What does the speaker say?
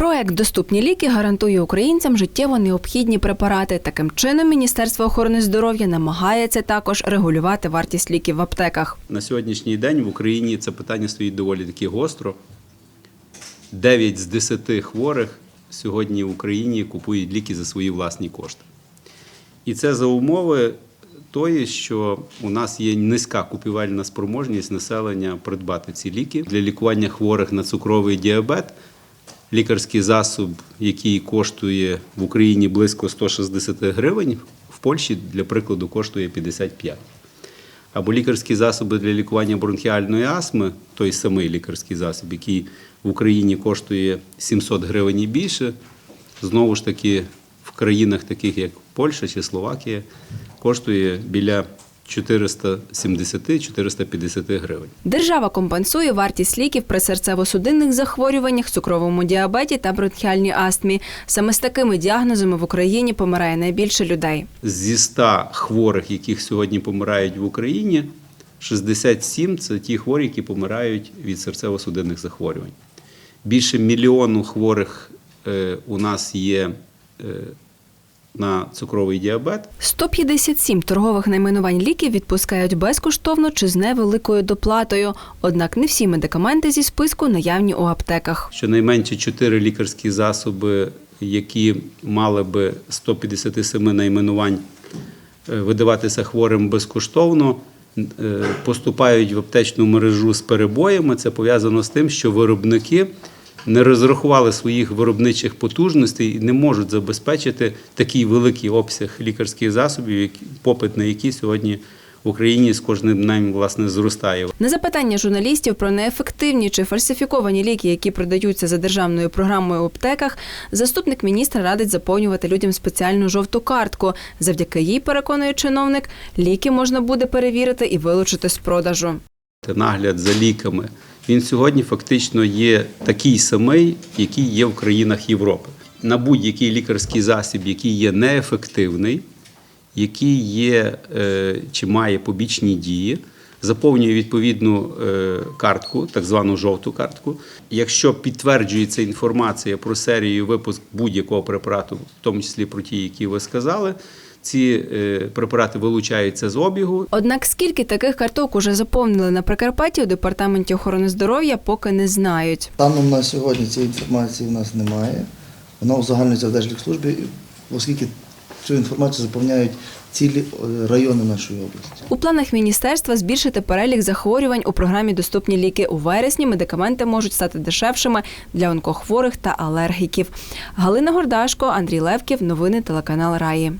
Проект Доступні ліки гарантує українцям життєво необхідні препарати. Таким чином, Міністерство охорони здоров'я намагається також регулювати вартість ліків в аптеках. На сьогоднішній день в Україні це питання стоїть доволі таки гостро. 9 з 10 хворих сьогодні в Україні купують ліки за свої власні кошти. І це за умови тої, що у нас є низька купівельна спроможність населення придбати ці ліки для лікування хворих на цукровий діабет. Лікарський засоб, який коштує в Україні близько 160 гривень, в Польщі, для прикладу, коштує 55 або лікарські засоби для лікування бронхіальної астми, той самий лікарський засіб, який в Україні коштує 700 гривень і більше, знову ж таки в країнах, таких як Польща чи Словакія, коштує біля 470-450 гривень. Держава компенсує вартість ліків при серцево-судинних захворюваннях, цукровому діабеті та бронхіальній астмі. Саме з такими діагнозами в Україні помирає найбільше людей. Зі 100 хворих, яких сьогодні помирають в Україні, 67 – це ті хворі, які помирають від серцево-судинних захворювань. Більше мільйону хворих е, у нас є е, на цукровий діабет. 157 торгових найменувань ліків відпускають безкоштовно чи з невеликою доплатою. Однак не всі медикаменти зі списку наявні у аптеках. Щонайменше 4 лікарські засоби, які мали би 157 найменувань е, видаватися хворим безкоштовно, е, поступають в аптечну мережу з перебоями. Це пов'язано з тим, що виробники не розрахували своїх виробничих потужностей і не можуть забезпечити такий великий обсяг лікарських засобів, попит на які сьогодні в Україні з кожним днем власне зростає. На запитання журналістів про неефективні чи фальсифіковані ліки, які продаються за державною програмою в аптеках, заступник міністра радить заповнювати людям спеціальну жовту картку. Завдяки їй, переконує чиновник, ліки можна буде перевірити і вилучити з продажу. Нагляд за ліками, він сьогодні фактично є такий самий, який є в країнах Європи. На будь-який лікарський засіб, який є неефективний, який є е, чи має побічні дії, заповнює відповідну е, картку, так звану жовту картку. Якщо підтверджується інформація про серію випуск будь-якого препарату, в тому числі про ті, які ви сказали, ці е, препарати вилучаються з обігу Однак скільки таких карток уже заповнили на Прикарпатті у департаменті охорони здоров'я, поки не знають. Станом на сьогодні цієї інформації в нас немає. Вона узагальнюється в Держлікслужбі, оскільки цю інформацію заповняють цілі е, райони нашої області. У планах міністерства збільшити перелік захворювань у програмі Доступні ліки у вересні. Медикаменти можуть стати дешевшими для онкохворих та алергіків. Галина Гордашко, Андрій Левків. Новини телеканал Раї.